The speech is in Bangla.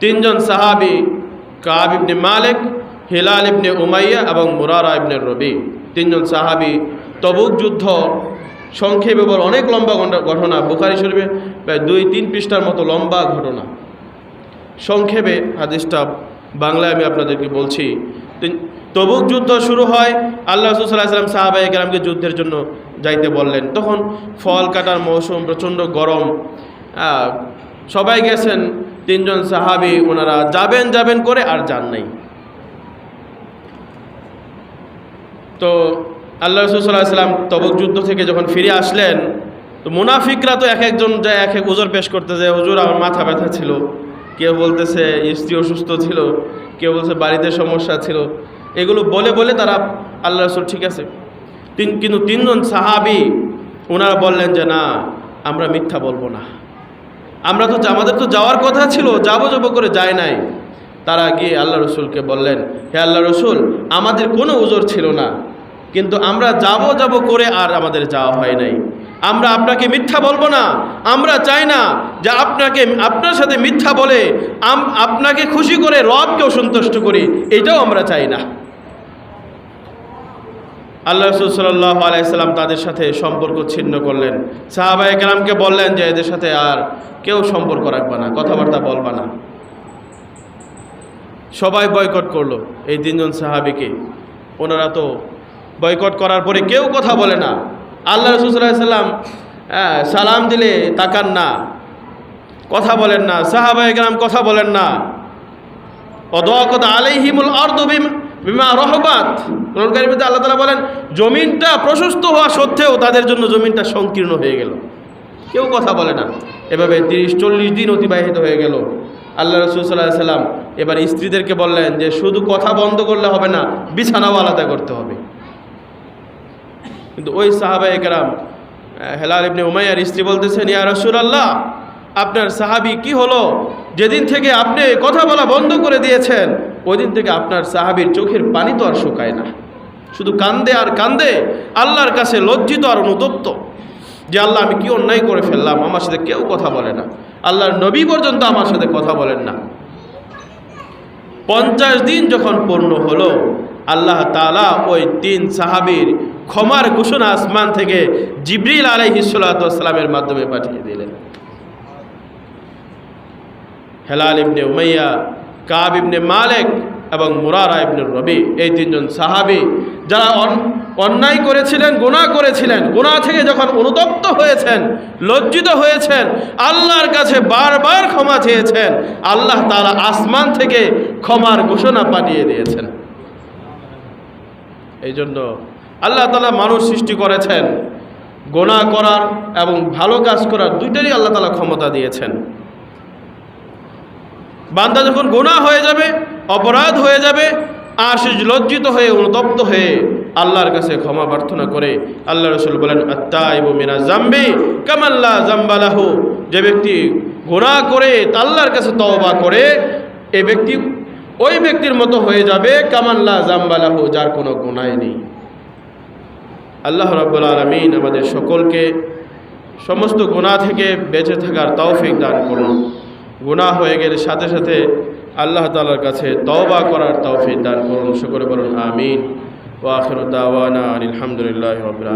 তিনজন সাহাবি কাব ইবনে মালিক, হিলাল ইবনে উমাইয়া এবং মুরারা ইবনে রবি। তিনজন সাহাবি তবুক যুদ্ধ সংক্ষেপে বল অনেক লম্বা ঘটনা- বুখারি শরীফে প্রায় দুই তিন পৃষ্ঠার মতো লম্বা ঘটনা। সংক্ষেপে হাদিসটা বাংলায় আমি আপনাদেরকে বলছি। তবুক যুদ্ধ শুরু হয়, আল্লাহ রসুল্লাহাম সাহাবাই গ্রামকে যুদ্ধের জন্য যাইতে বললেন। তখন ফল কাটার মৌসুম প্রচণ্ড গরম। সবাই গেছেন তিনজন সাহাবি ওনারা যাবেন যাবেন করে আর যান নাই। তো আল্লাহ রসুল্লাহ সাল্লাম তবক যুদ্ধ থেকে যখন ফিরে আসলেন, তো মুনাফিকরা তো এক একজন যায়, এক এক ওজোর পেশ করতে যায় হুজুর, আমার মাথা ব্যথা ছিল। কেউ বলতেছে, স্ত্রী অসুস্থ ছিল। কেউ বলছে বাড়িতে সমস্যা ছিল। এগুলো বলে বলে তারা আল্লাহ রসুল, ঠিক আছে। তিন, কিন্তু তিনজন সাহাবি, ওনারা বললেন যে, না, আমরা মিথ্যা বলব না। আমরা তো আমাদের তো যাওয়ার কথা ছিল, যাব যাব করে যায় নাই। তারা গিয়ে আল্লাহ রসুলকে বললেন, হে আল্লাহ রসুল, আমাদের কোনো উজোর ছিল না, কিন্তু আমরা যাব যাব করে আর আমাদের যাওয়া হয় নাই। আমরা আপনাকে মিথ্যা বলব না, আমরা চাই না যে আপনাকে, আপনার সাথে মিথ্যা বলে আপনাকে খুশি করে রবকেও সন্তুষ্ট করি, এটাও আমরা চাই না। আল্লাহ রসুল সাল্লাহ আলাইসাল্লাম তাদের সাথে সম্পর্ক ছিন্ন করলেন। সাহাবাই কালামকে বললেন যে এদের সাথে আর কেউ সম্পর্ক রাখবে না কথাবার্তা বলবা না। সবাই বয়কট করল এই তিনজন সাহাবিকে। ওনারা তো বয়কট করার পরে কেউ কথা বলে না। আল্লাহ রসুল সাল্লাহ সাল্লাম হ্যাঁ, সালাম দিলে তাকান না কথা বলেন না। সাহাবাই কালাম কথা বলেন না। অদকত আলাইহিমুল অর্দ বিমা রহবাত। কোরআনকারীর মধ্যে আল্লাহ তালা বলেন, জমিনটা প্রশস্ত হওয়া সত্ত্বেও তাদের জন্য জমিনটা সংকীর্ণ হয়ে গেল। কেউ কথা বলে না। এভাবে তিরিশ, চল্লিশ দিন অতিবাহিত হয়ে গেল। আল্লাহ রসুল সাল্লাহ সাল্লাম এবার স্ত্রীদেরকে বললেন যে, শুধু কথা বন্ধ করলে হবে না, বিছানাও আলাদা করতে হবে। কিন্তু ওই সাহাবা একরাম হেলাল ইবনে উমাইয়ার স্ত্রী বলতেছেন, ইয়া রসুল আল্লাহ আপনার সাহাবি কি হলো? যেদিন থেকে আপনি কথা বলা বন্ধ করে দিয়েছেন ওই দিন থেকে আপনার সাহাবির চোখের পানি তো আর শুকায় না। শুধু কান্দে আর কান্দে আল্লাহর কাছে লজ্জিত আর অনুতপ্ত যে আল্লাহ, আমি কি অন্যায় করে ফেললাম? আমার সাথে কেউ কথা বলে না। আল্লাহর নবী পর্যন্ত আমার সাথে কথা বলেন না। পঞ্চাশ দিন যখন পূর্ণ হলো, আল্লাহ তালা ওই তিন সাহাবীর ক্ষমার ঘোষণা আসমান থেকে জিবরিল আলাইহিসালামের মাধ্যমে পাঠিয়ে দিলেন। হেলাল ইবনে উমাইয়া কাব ইবনে মালেক এবং মুরারা ইবনে রবি, এই তিনজন সাহাবি যারা অন্যায় করেছিলেন, গুনাহ করেছিলেন, গুনাহ থেকে যখন অনুতপ্ত হয়েছেন, লজ্জিত হয়েছেন, আল্লাহর কাছে বারবার ক্ষমা চেয়েছেন, আল্লাহ তাআলা আসমান থেকে ক্ষমার ঘোষণা পাঠিয়ে দিয়েছেন। এই জন্য আল্লাহ তালা মানুষ সৃষ্টি করেছেন গোনা করার এবং ভালো কাজ করার দুইটারই আল্লাহ তালা ক্ষমতা দিয়েছেন। বান্দা যখন গোনা হয়ে যাবে, অপরাধ হয়ে যাবে আর সে লজ্জিত হয়ে, অনুতপ্ত হয়ে আল্লাহর কাছে ক্ষমা প্রার্থনা করে, আল্লাহ রসুল বলেন আত্মাইব মিনা জাম্বি কামাল্লা জাম্বালাহু যে ব্যক্তি গোনা করে, আল্লাহর কাছে তওবা করে, এ ব্যক্তি ওই ব্যক্তির মতো হয়ে যাবে কামাল্লা জাম্বালাহু যার কোনো গুনাই নেই। আল্লাহ রাব্বুল আলমিন আমাদের সকলকে সমস্ত গুনাহ থেকে বেঁচে থাকার তৌফিক দান করুন। গুনাহ হয়ে গেলে সাথে সাথে আল্লাহ তালার কাছে তওবা করার তৌফিক দান করুন। শুক্র বলুন, আমিন। ওয়াখির দাওয়ানা আলহামদুলিল্লাহ রবিল